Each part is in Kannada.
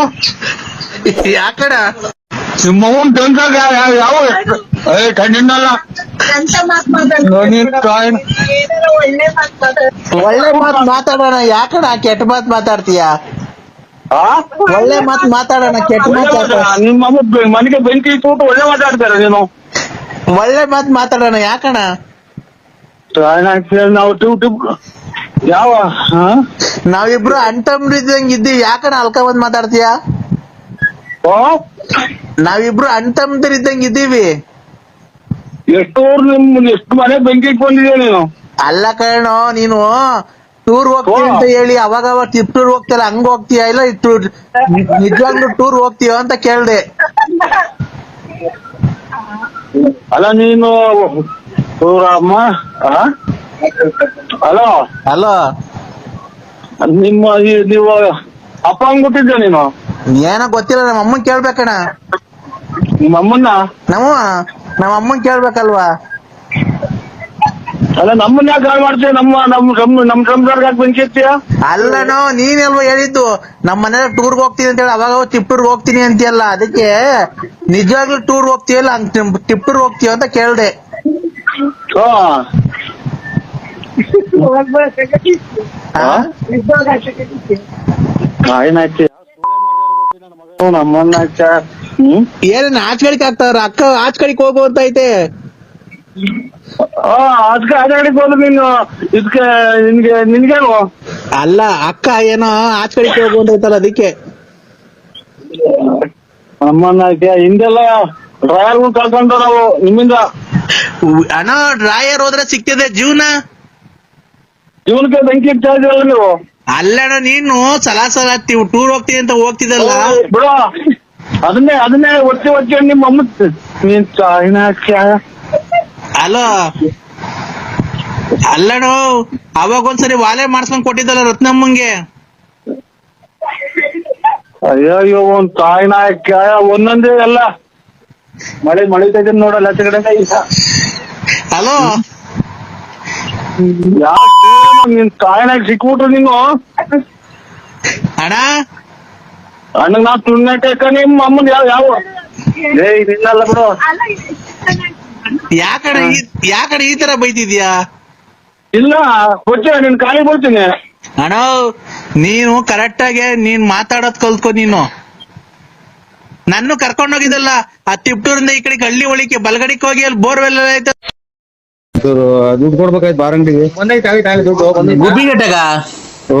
ಯಾಕಣ ನಿಮ್ಮ ಅವ್ವನ್ ಗಂಗಾಗ ಯಾವ- ಯಾವ ಏ ಕಣ್ಣಿನಲ್ಲ ಅಂತ ಮಾತ್ ಮಾತಾಡ್ತಾರೆ. ನೀನ್ ಕಾಯ್ನ. ಏನಾರ ಒಳ್ಳೆ ಮಾತ್ ಮಾತಾಡ್ತಾರೆ. ಒಳ್ಳೆ ಮಾತ್ ಮಾತಾಡೋಣ ಯಾಕಣ ಕೆಟ್ಟ ಮಾತ್ ಮಾತಾಡ್ತೀಯ ಆ? ಒಳ್ಳೆ ಮಾತ್ ಮಾತಾಡೋಣ ಕೆಟ್ಟ ಒಳ್ಳೆ ಮಾತ್ ಮಾತಾ- ಯಾಕೆ? ನಿಮ್ಮ ಅಮ್ಮ ಬೆ- ಮನೆಗೆ ಬೆಂಕಿ ಇಟ್ಟು ಒಳ್ಳೆ ಮಾತಾಡ್ತಾರೆ ನೀನು ಒಳ್ಳೆ ಮಾತ್ ಮಾತಾಡೋಣ ಯಾಕಣ ಕಾಯ್ನ ನಾವು ಟೂ ಟೂ ಯಾವ ಹಾ? ನಾವಿಬ್ರು ಇದ್ದೀವಿ ಯಾಕಣ ಅಲ್ಕ ಬಂದ್ ಮಾತಾಡ್ತೀಯ? ಓ ನಾವಿಬ್ರು ಇದ್ದೀವಿ ಎಷ್ಟು ಊರ್ ನಿಮ್ ಎಷ್ಟು ಮನೆ ಬೆಂಕಿ ಬಂದಿದೆ ನೀನು? ಅಲ್ಲ ಕಣ ನೀನು ಟೂರ್ ಹೋಗ್ತೀಯ ಅಂತ ಹೇಳಿ ಅವಾಗ ಅವಾಗ ಟ್ರಿಪ್ ಟೂರ್ ಹೋಗ್ತಿಯಲ್ಲ ಹಂಗ ಹೋಗ್ತೀಯ? ಇಲ್ಲ ಟೂರ್ ನಿಜವಾಗ್ಲೂ ಟೂರ್ ಹೋಗ್ತೀಯ ಅಂತ ಕೇಳ್ದೆ. ಅಲ್ಲ ನೀನು ಊರಮ್ಮ ಹಲೋ? ಅಲೋ ನಿಮ್ಮ ಈ- ನೀವು ಅಪ್ಪ ಅಂದ್ಬಿಟ್ಟಿದ್ದೆ ನೀನು? ಏನೋ ಗೊತ್ತಿಲ್ಲ ನಮ್ಮ ಅಮ್ಮನ್ ಕೇಳ್ಬೇಕಣ. ನಿಮ್ಮ ಅಮ್ಮನ್ನ ನಮ್ಮ ನಮ್ಮ ಅಮ್ಮನ್ ಕೇಳ್ಬೇಕಲ್ವಾ? ಅಲ್ಲ ನಮ್ಮನ್ನ ಯಾಕೆ ಹಾಳು ಮಾಡ್ತೀಯ? ನಮ್ಮ ನಮ್ಮ ನಮ್ಮ ನಮ್ಮ ಸಂಸಾರಕ್ಕೆ ಯಾಕೆ ಬೆಂಕಿ ಹಚ್ತೀಯ? ಅಲ್ಲನೋ ನೀನೆಲ್ವ ಹೇಳಿದ್ದು. ನಮ್ಮ ಮನೇಲಿ ಟೂರ್ ಹೋಗ್ತೀನಿ ಅಂತ ಹೇಳಿ ಅವಾಗ ಟಿಪ್ ಟೂರ್ ಹೋಗ್ತೀನಿ ಅಂತೀಯಲ್ಲ ಅದಕ್ಕೆ ನಿಜವಾಗ್ಲೂ ಟೂರ್ ಹೋಗ್ತೀಯಲ್ಲ ಟಿಪ್ ಟೂರ್ ಹೋಗ್ತೀಯ ಅಂತ ಕೇಳ್ದೆ. ಹಾ ಆ? ಇದ್ದಾಗ ಅಷ್ಟಕ್ಕೆ ಏನಾಯ್ತು ನಮ್ಮನ್ನ ಹಚ್ಚ ಏನೇನ್ ಆಚ್ ಕಡೆಗೆ ಅಕ್ಕ ಆಚ್ ಕಡೆಗೆ ಹೋಗು ಅಂತ ಐತೆ. ಹೋದ್ರು ನೀನು. ಇದಕ್ಕೆ ನಿನ್ಗೆ ನಿನ್ಗೇನು ಅಲ್ಲ ಅಕ್ಕ ಏನೋ ಆಚ್ ಕಡೆಗೆ ಹೋಗು ಅಂತ ಐತಲ್ಲ ಅದಕ್ಕೆ. ನಮ್ಮನ್ನ ಹಿಂದೆಲ್ಲ ಡ್ರಾಯರ್ ಕಳ್ಕೊಂಡು ನಾವು ನಿಮ್ಮಿಂದ. ಅಣ್ಣ ಡ್ರಾಯರ್ ಹೋದ್ರೆ ಸಿಗ್ತದೆ ಜೀವನ? ಜೀವನಕ್ಕೆ ಬೆಂಕಿ ಇದೀವಲ್ಲ ನೀವು? ಅಲ್ಲಣ್ಣ ನೀನು ಸಲಾಸಲ ಹತ್ತಿವು ಟೂರ್ ಹೋಗ್ತೀನಿ ಅಂತ ಹೋಗ್ತಿದ್ದಲ್ಲ? ಓ, ಬಿಡು. ಅದನ್ನೇ ಅದನ್ನೇ ಒತ್ತಿ ಒತ್ತಿ ನಿಮ್ಮ ಅಮ್ಮ ನೀನ್ ಚಾಯ್ನ ಹಚ್ಚ ಅಲೋ? ಅಲ್ಲಣ್ಣ ಅವಾಗ ಒಂದ್ಸರಿ ವಾಲೆ ಮಾಡ್ಸ್ಕೊಂಡ್ ಕೊಟ್ಟಿದ್ದಲ್ಲ ರತ್ನಮ್ಮಂಗೆ? ಅಯ್ಯೋ ಅಯ್ಯೋ ಒಂದ್ ತಾಯಿನ ಹಾಕ್ಯ ಒಂದೊಂದೇ ಅಲ್ಲ. ಮಳೆ ಮಳಿತೈತೆ ನೋಡಲ್ಲ ಆಚೆ ಕಡೆ ಅಲೋ? ಯಾವ ನಿನ್ ತಾಯಿನಾಗ ಸಿಕ್ಬಿಟ್ರು ನೀನು? ಅಣ್ಣ? ಅಣ್ಣಗ್ ನಾ ತುಣ್ಣಕ ನಿಮ್ಮ ಅಮ್ಮನ್ ಯಾವ ಯಾವ? ಏ ನಿನ್ನಲ್ಲ ಬಿಡು. ಯಾಕಡೆ ಚೆನ್ನಾಗಿ ಈ- ತರ ಬೈತಿದ್ಯಾ? ಇಲ್ಲ ಕೊಡ್ತೀನಿ ನಿನ್ ಕಾಲಿ ಬರ್ತೀನಿ ಅಣ್ಣ ನೀನು ಕರೆಕ್ಟ್ ಆಗಿ ನೀನ್ ಮಾತಾಡೋದ್ ಕಲ್ತ್ಕೊ ನೀನು. ನನ್ನ ಕರ್ಕೊಂಡೋಗಿದ್ದಲ್ಲ ಆ ತಿಪ್ಟೂರಿಂದ ಈ ಕಡೆಗೆ ಹಳ್ಳಿ ಒಳಿಕೆ ಬಲಗಡಿಗೆ ಹೋಗಿ ಅಲ್ಲಿ ಬೋರ್ವೆಲ್ ಐತೆ. ದುಡ್ಡು ಕೊಡ್ಬೇಕಾಯ್ತು ಬಾರ್ ಅಂಗಡಿಗೆ. ಗುಬ್ಬಿಗಟ್ಟೆಗ ಓ.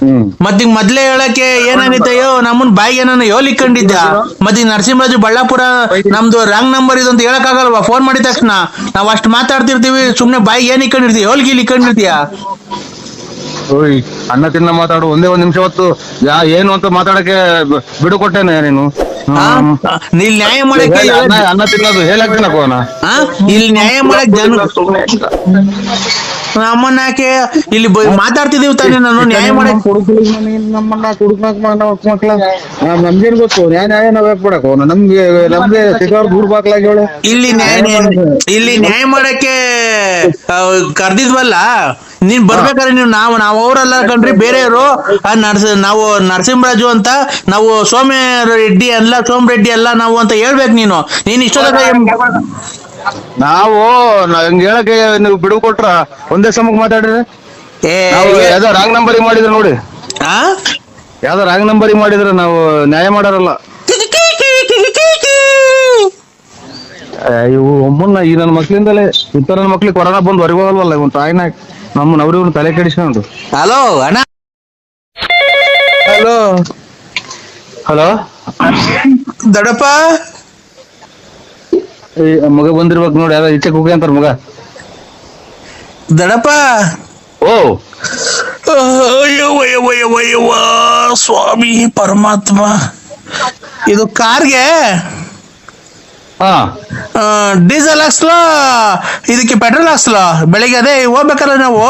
ಹ್ಮ್ ಮತ್ತೀಗ ಮೊದ್ಲೇ ಹೇಳಕ್ಕೆ ಏನಾಗಿತ್ತಯ್ಯೋ ನಮ್ಮನ್ ಬಾಯಿಗೆ ಏನಾನ ಯೋಲಿಕೊಂಡಿದ್ದ ಮತ್ತೀಗ ನರಸಿಂಹರಾಜು ಬಳ್ಳಾಪುರ ನಮ್ದು ರಾಂಗ್ ನಂಬರ್ ಇದು ಅಂತ ಹೇಳಕ್ಕಾಗಲ್ವಾ? ಫೋನ್ ಮಾಡಿದ ತಕ್ಷಣ. ನಾವ್ ಅಷ್ಟ್ ಮಾತಾಡ್ತಿರ್ತೀವಿ ಸುಮ್ನೆ ಬಾಯಿಗೆ ಏನ್ ಇಕ್ಕೊಂಡಿರ್ತೀವಿ ಯೋಲ್ಗಿ ಇಕ್ಕೊಂಡಿರ್ತೀಯ? ಓಯ್ ಅನ್ನ ತಿನ್ನ ಮಾತಾಡು ಒಂದೇ ಒಂದ್ ನಿಮಿಷ ಹೊತ್ತು ಯಾ ಏನು ಅಂತ ಮಾತಾಡಕ್ಕೆ ಬಿಡು ಕೊಟ್ಟೇನೆ ನೀನು? ಇಲ್ಲಿ ನ್ಯಾಯ ಮಾಡಕ್ಕೆ ಅನ್ನ ತಿನ್ನೋದು ಹೇಳಕ್ಕೆ ಕೋನ? ಆ? ಇಲ್ಲಿ ನ್ಯಾಯ ಮಾಡಕ್ ಜನ ಅಮ್ಮನ್ನ ಯಾಕೆ ಇಲ್ಲಿ ಮಾತಾಡ್ತಿದೀವಿ ತಾನೇ ನಾನು ನ್ಯಾಯ ಮಾಡಕ್ಕೆ ನಮ್ಮನ್ನ ಕುಡುಕ್ನಾಕ್ ಮಕ್ಳ ನಮ್ಗೇನ್ ಗೊತ್ತು ನ್ಯಾಯ ನ್ಯಾಯ ನಾವ್ ಯಾಕೆ ನಮ್ಗೆ ನಮ್ಗೆ ಸಿಗೋರ್ ದೂರ್ ಬಾಕ್ಲಾಗಿ ಹೇಳು. ಇಲ್ಲಿ ನ್ಯಾಯ ಇಲ್ಲಿ ನ್ಯಾಯ ಮಾಡಕ್ಕೆ ಕರ್ದಿದ್ವಲ್ಲ? ನೀನ್ ಬರ್ಬೇಕಾದ್ರೆ ನೀವು ನಾವು ನಾವ್ ಅವ್ರಲ್ಲ ಕಣ್ರಿ ಬೇರೆಯವರು. ನರ್ಸ ನಾವು ನರಸಿಂಹರಾಜು ಅಂತ ನಾವು ಸೋಮ್ಯ ರೆಡ್ಡಿ ಅಲ್ಲ ಸೋಮ್ ರೆಡ್ಡಿ ಅಲ್ಲ ನಾವು ಅಂತ ಹೇಳ್ಬೇಕು ನೀನು. ನೀನ್ ಇಷ್ಟೊತ್ತ ನಾವು ಹಂಗ ಹೇಳಕ್ಕೆ ನೀವು ಬಿಡು ಕೊಟ್ರ ಒಂದೇ ಸಮಕ್ ಮಾತಾಡ್ರಿ ಏ ನಾವು ಯಾವ್ದೋ ರಾಂಗ್ ನಂಬರ್ ಮಾಡಿದ್ರ ನೋಡಿ. ಆ? ಯಾವ್ದೋ ರಾಂಗ್ ನಂಬರ್ ಮಾಡಿದ್ರ ನಾವು ನ್ಯಾಯ ಮಾಡಾರಲ್ಲ. ಇವು ಒಮ್ಮನ್ನ ಈ ನನ್ನ ಮಕ್ಳಿಂದಲೇ ಇತರ ನನ್ನ ಮಕ್ಳಿಗೆ ಕೊರೋನಾ ಬಂದು ಹೊರಗೆ ಹೋಗಲ್ವಲ್ಲ ಇವ್ನು ತಾಯಿನ ನಮ್ಮ ನವರಿ ತಲೆ ಕೆಡಿಸ್ಕೊಂಡು. ಹಲೋ ಅಣ್ಣ. ಹಲೋ. ಹಲೋ. ದೊಡ್ಡಪ್ಪ ಮಗ ಬಂದಿರ್ಬೇಕು ನೋಡಿ ಯಾರ ಈಚೆ ಕುಗಿ ಅಂತಾರ ಮಗ. ದಡಪ್ಪ. ಓ. ಅಯ್ಯವ್ವ, ಯವ್ವ, ಯವ್ವ, ಯವ್ವ, ಸ್ವಾಮಿ ಪರಮಾತ್ಮ. ಇದು ಕಾರ್ಗೆ? ಹಾ. ಡೀಸೆಲ್ ಹಾಕ್ಸ್ಲಾ? ಇದಕ್ಕೆ ಪೆಟ್ರೋಲ್ ಹಾಕ್ಸ್ಲಾ? ಬೆಳಿಗ್ಗೆ ಅದೇ ಹೋಗ್ಬೇಕಲ್ಲ ನಾವು.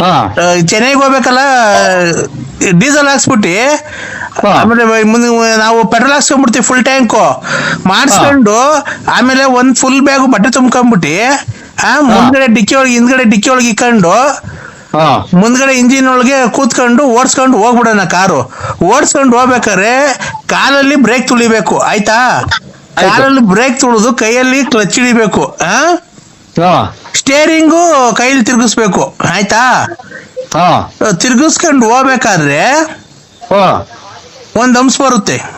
ಹಾ. ಚೆನ್ನೈಗೆ ಹೋಗ್ಬೇಕಲ್ಲ ಡೀಸೆಲ್ ಹಾಕ್ಸ್ಬಿಟ್ಟಿ ಆಮೇಲೆ ಮುಂದೆ ನಾವು ಪೆಟ್ರೋಲ್ ಹಾಕ್ಸ್ಕೊಂಡ್ಬಿಡ್ತೀವಿ ಫುಲ್ ಟ್ಯಾಂಕು ಮಾಡಿಸ್ಕೊಂಡು ಆಮೇಲೆ ಒಂದು ಫುಲ್ ಬ್ಯಾಗು ಬಟ್ಟೆ ತುಂಬ್ಕೊಂಡ್ಬಿಟ್ಟು ಆ ಮುಂದ್ಗಡೆ ಡಿಕ್ಕಿ ಒಳಗೆ ಹಿಂದ್ಗಡೆ ಡಿಕ್ಕಿ ಒಳಗೆ ಇಕ್ಕೊಂಡು ಹಾ. ಮುಂದ್ಗಡೆ ಇಂಜಿನ್ ಒಳಗೆ ಕೂತ್ಕೊಂಡು ಓಡಿಸ್ಕೊಂಡು ಹೋಗ್ಬಿಡೋಣ ಕಾರು. ಓಡಿಸ್ಕೊಂಡು ಹೋಗ್ಬೇಕಾದ್ರೆ ಕಾಲಲ್ಲಿ ಬ್ರೇಕ್ ತುಳಿಬೇಕು ಆಯ್ತಾ? ಕಾಲಲ್ಲಿ ಬ್ರೇಕ್ ತುಳಿದು ಕೈಯಲ್ಲಿ ಕ್ಲಚ್ ಹಿಡಿಬೇಕು ಆ ಹಾ. ಸ್ಟೇರಿಂಗು ಕೈಲಿ ತಿರುಗಿಸ್ಬೇಕು. ಆಯ್ತಾ? ಹಾ. ತಿರ್ಗಿಸ್ಕೊಂಡು ಹೋಗ್ಬೇಕಾದ್ರೆ ಒಂದ್ ಅಂಶ ಬರುತ್ತೆ.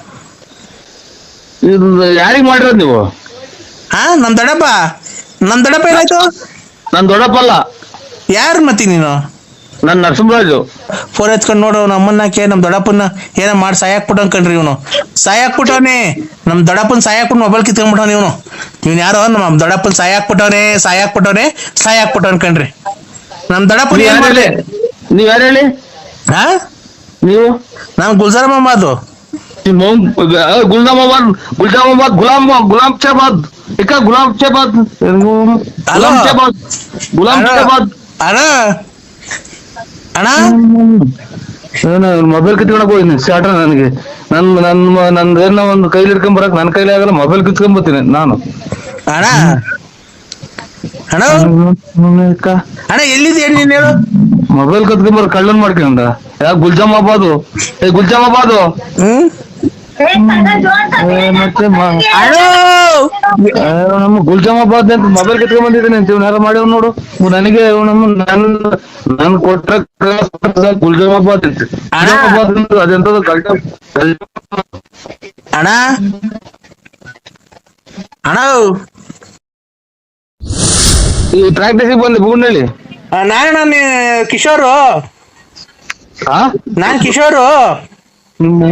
ಇದು ಯಾರಿಗ್ ಮಾಡಿರೋದು ನೀವು? ಹಾ ನಮ್ ದೊಡ್ಡಪ್ಪ. ನಮ್ ದೊಡ್ಡಪ್ಪ ಏನಾಯ್ತು? ದೊಡ್ಡಪ್ಪ ಅಲ್ಲ. ಯಾರು ಮತ್ತಿ ನೀನು? ನನ್ ನರಸಿಂಹರಾಜು. ಫೋನ್ ಎತ್ಕೊಂಡು ನೋಡು ನಮ್ಮನ್ನಕ್ಕೆ ನಮ್ ದೊಡ್ಡಪ್ಪನ ಏನೋ ಮಾಡಿ ಸಾಯಾಕ್ಬಿಟ್ಟು ಅನ್ಕಂಡ್ರಿ ಇವನು. ಸಾಯಾಕ್ಬಿಟ್ಟವನೆ ನಮ್ ದೊಡ್ಡಪ್ಪನ ಸಾಯಾಕ್ಬಿಟ್ಟು ಮೊಬೈಲ್ ಕಿತ್ಕೊಂಡ್ಬಿಟ್ಟವನೆ ಇವನು. ಇವ್ನು ಯಾರೋ ನಮ್ಮ ದೊಡ್ಡಪ್ಪನ ಸಾಯಾಕ್ಬಿಟ್ಟವನೆ ಸಾಯಾಕ್ಬಿಟ್ಟವನೆ ಸಾಯಾಕ್ಬಿಟ್ಟು ಅನ್ಕಂಡ್ರಿ. ನಮ್ ದೊಡ್ಡಪ್ಪನ ನೀವ್ ಏನ್ ಯಾರು ಮಾಡ್ಲಿ? ಹೇಳಿ ನೀವ್ ಯಾರು ಹೇಳಿ? ಹಾ? ನೀವು? ನಾನು ಗುಲ್ಜಾರ್ ಮೊಹಮ್ಮದ್ ಗುಲ್ದಾಮಾಬಾದ್ ಗುಲ್ಜಾಮಾಬಾದ್ ಗುಲಾಮ್ ಗುಲಾಮ್ ಚಾಬಾದ್ ಇಕ್ಕ ಗುಲಾಮ್ ಚಾಬಾದ್ ಗುಲಾಮ್ ಚಾಬಾದ್ ಗುಲಾಮ್ ಚಾಬಾದ್ ಅಣ್ಣ ನಾನು ಮೊಬೈಲ್ ಕಿತ್ಕೊಳಕ್ ಹೋಗಿನಿ ಸ್ಟಾರ್ಟ ನನಗೆ. ನನ್ ನನ್ ಏನೋ ಒಂದು ಕೈಲಿ ಇಟ್ಕೊಂಡ್ ಬರಕ್ ನನ್ ಕೈಲಿ ಆಗಲ್ಲ ಮೊಬೈಲ್ ಕಿತ್ಕೊಂಡ್ ಬರ್ತೀನಿ ನಾನು. ಅಣ್ಣ ಅಣ್ಣ ಅಣ್ಣ ಎಲ್ಲಿದ್ದೆ ನೀನ್ ಹೇಳು? ಮೊಬೈಲ್ ಕತ್ಕೊಂಡ್ ಬರ ಕಳ್ಳನ್ ಮಾಡ್ಕೊಂಡ. ಯಾ ಗುಲ್ಜಾಮಾಬಾದು? ಏ ಗುಲ್ಜಾಮಾಬಾದು? ಹ್ಮ್? ಮತ್ತೆ ನಮ್ಮ ಗುಲ್ಜಾಮಾಬಾದ್ ಅಂತ ಮೊಬೈಲ್ ಕಿತ್ಕೊಂಡ್ ಬಂದಿದ್ದೀನಿ ಅಂತ ಯಾರೋ ನೋಡು. ನನಗೆ ನಮ್ಮ ನನ್ ನನ್ ಕೊಟ್ಟ ಗುಲ್ಜಾಮಾಬಾದ್ ಅಂತ. ಗುಲ್ಜಾಮಾಬಾದ್ ಅದೆಂತದು ಗಲ್ಟ ಅಣ್ಣ! ಅಣ್ಣ! ಈ ಪ್ರಾಕ್ಟೀಸಿಗೆ ಬಂದೆ ಬೂಡ್ನಳ್ಳಿ. ನಾನು ನಾನು ಕಿಶೋರು. ನಾನ್ ಕಿಶೋರು. ನಿಮ್ಮ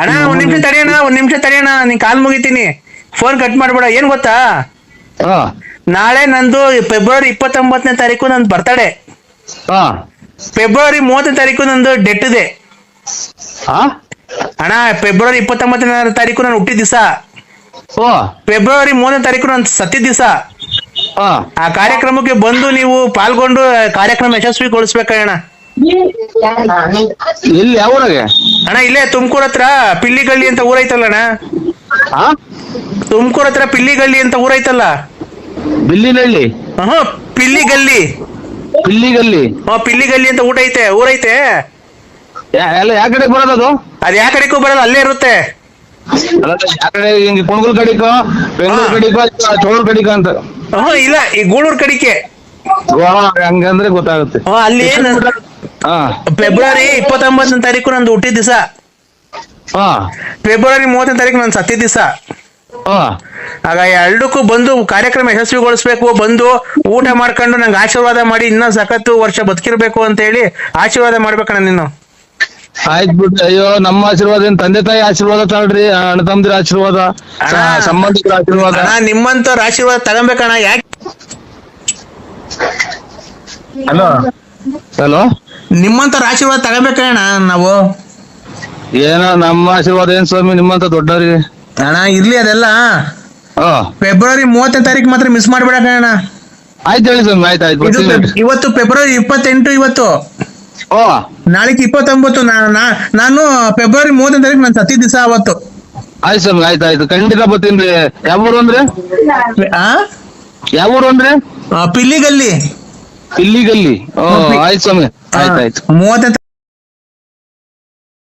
ಅಣ್ಣ ಒಂದ್ ನಿಮಿಷ ತಡೆಯೋಣ ಒಂದ್ ನಿಮಿಷ ತಡೆಯೋಣ ನೀನ್ ಕಾಲ್ ಮುಗಿತೀನಿ. ಫೋನ್ ಕಟ್ ಮಾಡ್ಬೇಡ ಏನ್ ಗೊತ್ತಾ? ನಾಳೆ ನಂದು ಫೆಬ್ರವರಿ ಇಪ್ಪತ್ತೊಂಬತ್ತನೇ ತಾರೀಕು ನಂದು ಬರ್ತಡೆ ಫೆಬ್ರವರಿ ಮೂವತ್ತನೇ ತಾರೀಕು ನಂದು ಡೆಟ್ ಇದೆ ಅಣ್ಣ ಫೆಬ್ರವರಿ ಇಪ್ಪತ್ತೊಂಬತ್ತನೇ ತಾರೀಕು ನಾನು ಹುಟ್ಟಿದ ದಿವಸ. ಓ ಫೆಬ್ರವರಿ ಮೂರನೇ ತಾರೀಕು ನಾನು ಸತ್ತಿದ ದಿವಸ. ಆ ಕಾರ್ಯಕ್ರಮಕ್ಕೆ ಬಂದು ನೀವು ಪಾಲ್ಗೊಂಡು ಕಾರ್ಯಕ್ರಮ ಯಶಸ್ವಿಗೊಳಿಸ್ಬೇಕಣ್ಣ. ಎಲ್ಲಿ ಯಾವ ಊರಾಗೆ? ಅಣ್ಣ ಇಲ್ಲೇ ತುಮಕೂರ್ ಹತ್ರ ಪಿಲ್ಲಿಗಳ್ಳಿ ಅಂತ ಊರೈತಲ್ಲ ಅಣ್ಣ? ಹಾ ತುಮಕೂರ್ ಹತ್ರ ಪಿಲ್ಲಿಗಳ್ಳಿ ಅಂತ ಊರೈತಲ್ಲ ಬಿಲ್ಲಿನಹಳ್ಳಿ ಹ್ಮ್ ಪಿಲ್ಲಿಗಲ್ಲಿ ಪಿಲ್ಲಿಗಲ್ಲಿ ಹ್ಮ್ ಪಿಲ್ಲಿಗಲ್ಲಿ ಅಂತ ಊಟ ಐತೆ ಊರೈತೆ ಯಾ- ಎಲ್ಲ ಯಾವ ಕಡೆ ಬರೋದು ಅದ್? ಯಾ ಕಡೆಗೂ ಬರಲ್ಲ ಅಲ್ಲೇ ಇರುತ್ತೆ. ಯಾವ ಕಡೆ ಹಿಂಗೆ ಕುಣಗುಲ್ ಕಡಿಕೋ ಬೆಂಗಳೂರು ಹಾ. ಕಡಿಕೋ ಚೋಳೂರು ಕಡಿಕೋ ಅಂತ? ಹ್ಮ್ ಇಲ್ಲ ಈ ಗೂಳೂರ್ ಕಡಿಕೆ. ವಾ, ಹಂಗಂದ್ರೆ ಗೊತ್ತಾಗುತ್ತೆ. ಹ್ಮ್ ಅಲ್ಲಿ ಹಾ ಫೆಬ್ರವರಿ ಇಪ್ಪತ್ತೊಂಬತ್ತನೇ ತಾರೀಕು ನಂದು ಹುಟ್ಟಿದ ದಿವಸ. ಫೆಬ್ರವರಿ ಮೂವತ್ತನೇ ತಾರೀಕು ನಂದು ಸತ್ತಿದ ದಿವಸ. ಆಗ ಎರಡಕ್ಕೂ ಬಂದು ಕಾರ್ಯಕ್ರಮ ಯಶಸ್ವಿಗೊಳಿಸ್ಬೇಕು ಬಂದು ಊಟ ಮಾಡ್ಕೊಂಡು ನಂಗೆ ಆಶೀರ್ವಾದ ಮಾಡಿ ಇನ್ನ ಸಖತ್ತು ವರ್ಷ ಬದುಕಿರ್ಬೇಕು ಅಂತ ಹೇಳಿ ಆಶೀರ್ವಾದ ಮಾಡ್ಬೇಕಣ್ಣ ನೀನು. ಆಯ್ತು ಬಿಡ್ರಿ ಅಯ್ಯೋ ನಮ್ಮ ಆಶೀರ್ವಾದ ಏನ್ ತಂದೆ ತಾಯಿ ಆಶೀರ್ವಾದ ತಾಳ್ರಿ ಅಣ್ಣ ತಮ್ಮದಿರ ಆಶೀರ್ವಾದ ಅಣ್ಣ. ಸಂಬಂಧಿಕರ ಆಶೀರ್ವಾದ. ಅಣ್ಣ ನಿಮ್ಮಂತವ್ರ ಆಶೀರ್ವಾದ ತಗೊಬೇಕಣ್ಣ ಯಾಕೆ ಹಲೋ. ಹಲೋ. ನಿಮ್ಮಂತವ್ರ ಆಶೀರ್ವಾದ ತಗೋಬೇಕಣ್ಣ ನಾವು. ಏನೋ ನಮ್ಮ ಆಶೀರ್ವಾದ ಏನ್ ಸ್ವಾಮಿ ನಿಮ್ಮಂತ ದೊಡ್ಡವ್ರಿಗೆ? ಅಣ್ಣ ಇರ್ಲಿ ಅದೆಲ್ಲ. ಹಾ. ಫೆಬ್ರವರಿ ಮೂವತ್ತನೇ ತಾರೀಕು ಮಾತ್ರ ಮಿಸ್ ಮಾಡ್ಬೇಡಕಣ್ಣ ಆಯ್ತು ಹೇಳಿ ಸ್ವಾಮಿ ಆಯ್ತು ಆಯ್ತು ಇದು ಬರ್ತೀನಿ ಫೆಬ್- ಇವತ್ತು ಫೆಬ್ರವರಿ ಇಪ್ಪತ್ತೆಂಟು ಇವತ್ತು. ಓ. ನಾಳೆಗೆ ಇಪ್ಪತ್ತೊಂಬತ್ತು ನಾ- ನಾ- ನಾನು ಫೆಬ್ರವರಿ ಮೂವತ್ತನೇ ತಾರೀಕು ನಾನು ಸತಿ ದಿವಸ ಅವತ್ತು. ಆಯ್ತು ಸ್ವಾಮಿ ಆಯ್ತು ಆಯ್ತು ಖಂಡಿತ ಬರ್ತೀನಿ ಯಾವ ಊರು ಅಂದ್ರೆ? ಆ? ಯಾವ ಊರು ಅಂದ್ರೆ? ಆ, ಪಿಲ್ಲಿಗಲ್ಲಿ. ಇಲ್ಲಿಗಲ್ಲಿ ಓ ಆಯ್ತು ಸ್ವಾಮಿ. ಆಯ್ತು ಆಯ್ತು. ಮೂವತ್ತನೇ